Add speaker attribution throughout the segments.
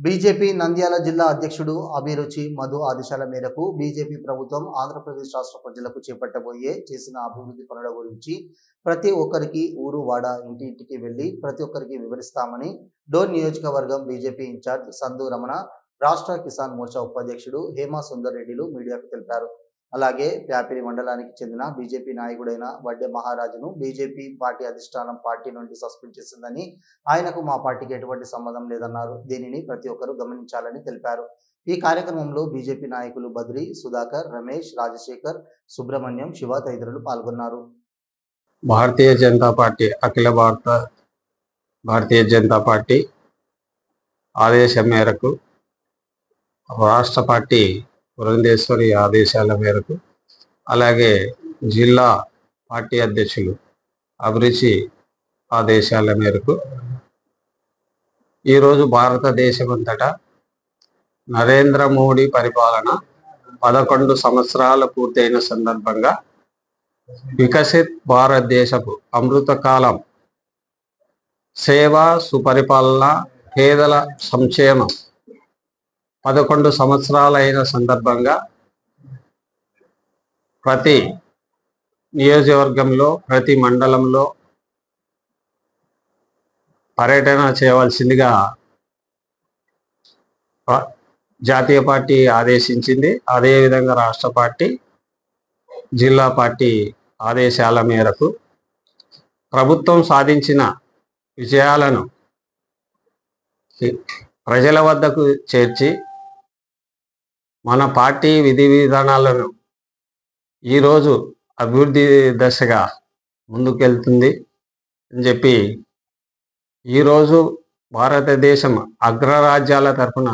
Speaker 1: BJP Nandyal జిల్లా అధ్యక్షుడు అభిరుచి మధు ఆదేశాల మేరకు బీజేపీ ప్రభుత్వం ఆంధ్రప్రదేశ్ రాష్ట్ర ప్రజలకు చేపట్టబోయే చేసిన అభివృద్ధి పనుల గురించి ప్రతి ఒక్కరికి ఊరు వాడ ఇంటి ఇంటికి వెళ్ళి ప్రతి ఒక్కరికి వివరిస్తామని డోన్ నియోజకవర్గం బీజేపీ ఇన్ఛార్జ్ సంధు రమణ రాష్ట్ర కిసాన్ మోర్చా ఉపాధ్యక్షుడు హేమా సుందర్ రెడ్డిలు మీడియాకు తెలిపారు. అలాగే ప్యాపిలి మండలానికి చెందిన బీజేపీ నాయకుడైన వడ్డే మహారాజును బీజేపీ పార్టీ అధిష్టానం పార్టీ నుండి సస్పెండ్ చేసిందని ఆయనకు మా పార్టీకి ఎటువంటి సంబంధం లేదన్నారు. దీనిని ప్రతి ఒక్కరూ గమనించాలని తెలిపారు. ఈ కార్యక్రమంలో బీజేపీ నాయకులు బద్రి సుధాకర్ రమేష్ రాజశేఖర్ సుబ్రహ్మణ్యం శివ తదితరులు పాల్గొన్నారు.
Speaker 2: భారతీయ జనతా పార్టీ అఖిల భారత భారతీయ జనతా పార్టీ ఆదేశం మేరకు రాష్ట్ర పార్టీ పురంధేశ్వరి ఆదేశాల మేరకు అలాగే జిల్లా పార్టీ అధ్యక్షులు అభిరుచి ఆదేశాల మేరకు ఈరోజు భారతదేశమంతటా నరేంద్ర మోడీ పరిపాలన పదకొండు సంవత్సరాలు పూర్తయిన సందర్భంగా వికసిత్ భారతదేశపు అమృతకాలం సేవా సేవ సుపరిపాలన పేదల సంక్షేమం పదకొండు సంవత్సరాలైన సందర్భంగా ప్రతి నియోజకవర్గంలో ప్రతి మండలంలో పర్యటన చేయవలసిందిగా జాతీయ పార్టీ ఆదేశించింది. అదేవిధంగా రాష్ట్ర పార్టీ జిల్లా పార్టీ ఆదేశాల మేరకు ప్రభుత్వం సాధించిన విజయాలను ప్రజల వద్దకు చేర్చి మన పార్టీ విధి విధానాలను ఈరోజు అభివృద్ధి దశగా ముందుకెళ్తుంది అని చెప్పి ఈరోజు భారతదేశం అగ్రరాజ్యాల తరఫున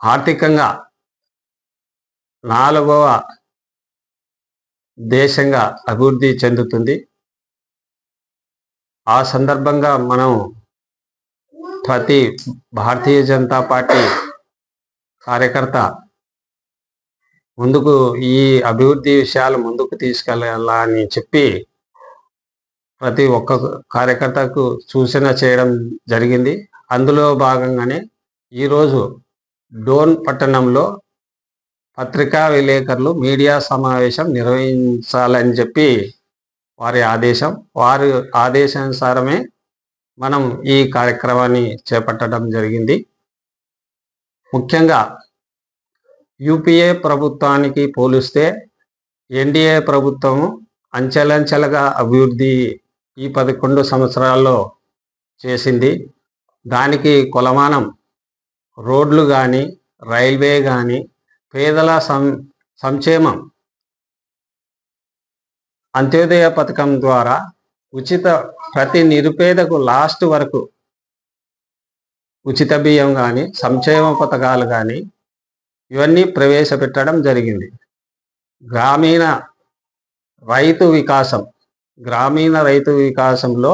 Speaker 2: ఆర్థికంగా నాలుగవ దేశంగా అభివృద్ధి చెందుతుంది. ఆ సందర్భంగా మనం ప్రతి భారతీయ జనతా పార్టీ కార్యకర్త ముందుకు ఈ అభివృద్ధి విషయాలు ముందుకు తీసుకెళ్ళాలని చెప్పి ప్రతి ఒక్క కార్యకర్తకు సూచన చేయడం జరిగింది. అందులో భాగంగానే ఈరోజు డోన్ పట్టణంలో పత్రికా విలేకరులు మీడియా సమావేశం నిర్వహించాలని చెప్పి వారి ఆదేశం. వారి ఆదేశానుసారమే మనం ఈ కార్యక్రమాన్ని చేపట్టడం జరిగింది. ముఖ్యంగా యూపీఏ ప్రభుత్వానికి పోలిస్తే ఎన్డీఏ ప్రభుత్వము అంచెలంచెలుగా అభివృద్ధి ఈ పదకొండు సంవత్సరాల్లో చేసింది. దానికి కొలమానం రోడ్లు కానీ రైల్వే కానీ పేదల సం సంక్షేమం అంత్యోదయ పథకం ద్వారా ఉచిత ప్రతి నిరుపేదకు లాస్ట్ వరకు ఉచిత బియ్యం కానీ సంక్షేమ పథకాలు కానీ ఇవన్నీ ప్రవేశపెట్టడం జరిగింది. గ్రామీణ రైతు వికాసం గ్రామీణ రైతు వికాసంలో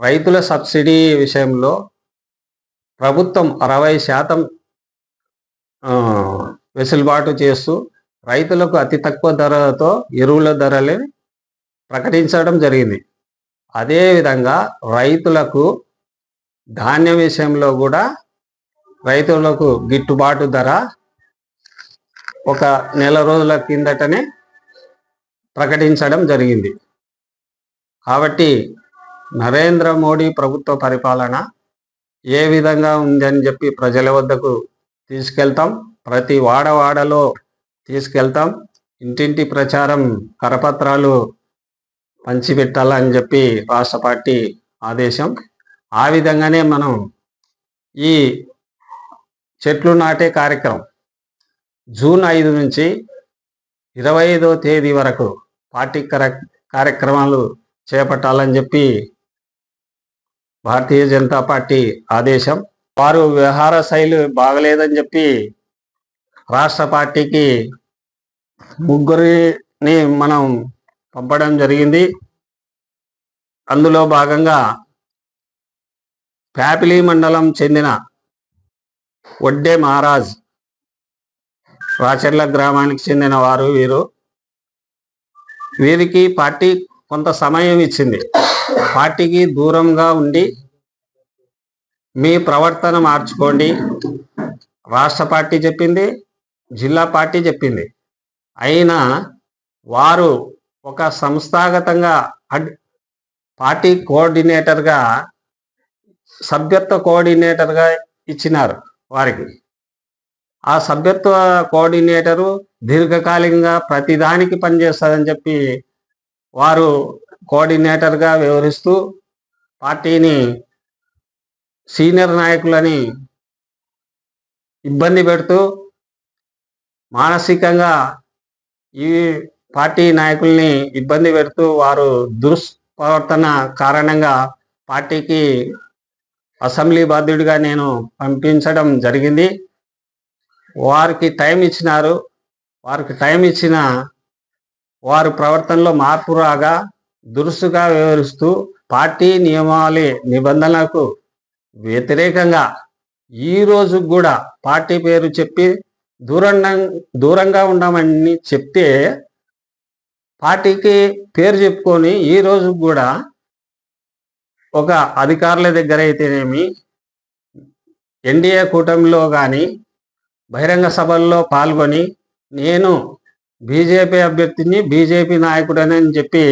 Speaker 2: రైతుల సబ్సిడీ విషయంలో ప్రభుత్వం అరవై శాతం వెసులుబాటు చేస్తూ రైతులకు అతి తక్కువ ధరలతో ఎరువుల ధరలే ప్రకటించడం జరిగింది. అదేవిధంగా రైతులకు ధాన్యం విషయంలో కూడా రైతులకు గిట్టుబాటు ధర ఒక నెల రోజుల కిందటనే ప్రకటించడం జరిగింది. కాబట్టి నరేంద్ర మోడీ ప్రభుత్వ పరిపాలన ఏ విధంగా ఉందని చెప్పి ప్రజల వద్దకు తీసుకెళ్తాం. ప్రతి వాడవాడలో తీసుకెళ్తాం. ఇంటింటి ప్రచారం కరపత్రాలు పంచిపెట్టాలని చెప్పి రాష్ట్ర పార్టీ ఆదేశం. ఆ విధంగానే మనం ఈ చెట్లు నాటే కార్యక్రమం జూన్ ఐదు నుంచి ఇరవై ఐదో తేదీ వరకు పార్టీ కార్యక్రమాలు చేపట్టాలని చెప్పి భారతీయ జనతా పార్టీ ఆదేశం. వారు వ్యవహార శైలి బాగలేదని చెప్పి రాష్ట్ర పార్టీకి ముగ్గురిని మనం పంపడం జరిగింది. అందులో భాగంగా ప్యాపిలి మండలం చెందిన వడ్డే మహారాజ్ రాచర్ల గ్రామానికి చెందిన వారు వీరు. వీరికి పార్టీ కొంత సమయం ఇచ్చింది. పార్టీకి దూరంగా ఉండి మీ ప్రవర్తన మార్చుకోండి. రాష్ట్ర పార్టీ చెప్పింది జిల్లా పార్టీ చెప్పింది. అయినా వారు ఒక సంస్థాగతంగా అడ్ పార్టీ కోఆర్డినేటర్గా సభ్యత్వ కోఆర్డినేటర్గా ఇచ్చినారు వారికి. ఆ సభ్యత్వ కోఆర్డినేటరు దీర్ఘకాలికంగా ప్రతిదానికి పనిచేస్తుందని చెప్పి వారు కోఆర్డినేటర్గా వ్యవహరిస్తూ పార్టీని సీనియర్ నాయకులని ఇబ్బంది పెడుతూ మానసికంగా ఈ పార్టీ నాయకుల్ని ఇబ్బంది పెడుతూ వారు దుష్ప్రవర్తన కారణంగా పార్టీకి అసెంబ్లీ బాధ్యుడిగా నేను పంపించడం జరిగింది. వారికి టైం ఇచ్చినారు. వారికి టైం ఇచ్చిన వారు ప్రవర్తనలో మార్పు రాగా దురుసుగా వ్యవహరిస్తూ పార్టీ నియమావళి నిబంధనలకు వ్యతిరేకంగా ఈ రోజు కూడా పార్టీ పేరు చెప్పి దూరంగా దూరంగా ఉండమని చెప్తే పార్టీకి పేరు చెప్పుకొని ఈ రోజు కూడా ఒక అధికారుల దగ్గర అయితేనేమి ఎన్డీఏ కూటమిలో కానీ బహిరంగ సభల్లో పాల్గొని నేను బీజేపీ అభ్యర్థిని బీజేపీ నాయకుడనని చెప్పి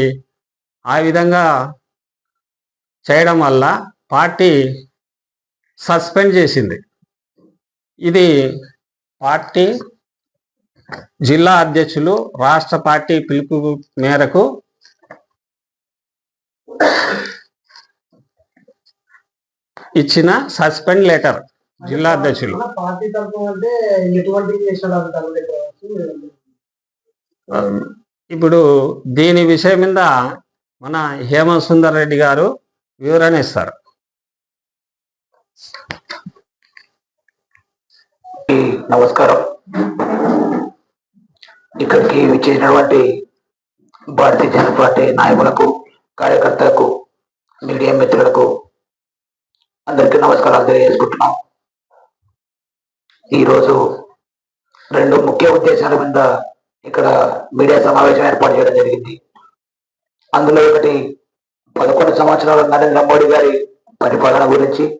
Speaker 2: ఆ విధంగా చేయడం వల్ల పార్టీ సస్పెండ్ చేసింది. ఇది పార్టీ జిల్లా అధ్యక్షులు రాష్ట్ర పార్టీ పిలుపు మేరకు ఇచ్చిన సస్పెండ్ లెటర్ జిల్లా అధ్యక్షులు. ఇప్పుడు దీని విషయం మీద మన హేమంత్ సుందర్ రెడ్డి గారు వివరణ ఇస్తారు.
Speaker 3: నమస్కారం. ఇక్కడికి విచ్చేసినటువంటి భారతీయ జనతా పార్టీ నాయకులకు కార్యకర్తలకు మీడియా మిత్రులకు అందరికీ నమస్కారాలు తెలియజేసుకుంటున్నాం. ఈరోజు రెండు ముఖ్య ఉద్దేశాల మీద ఇక్కడ మీడియా సమావేశం ఏర్పాటు చేయడం జరిగింది. అందులో ఒకటి పదకొండు సంవత్సరాల నరేంద్ర మోడీ గారి పరిపాలన గురించి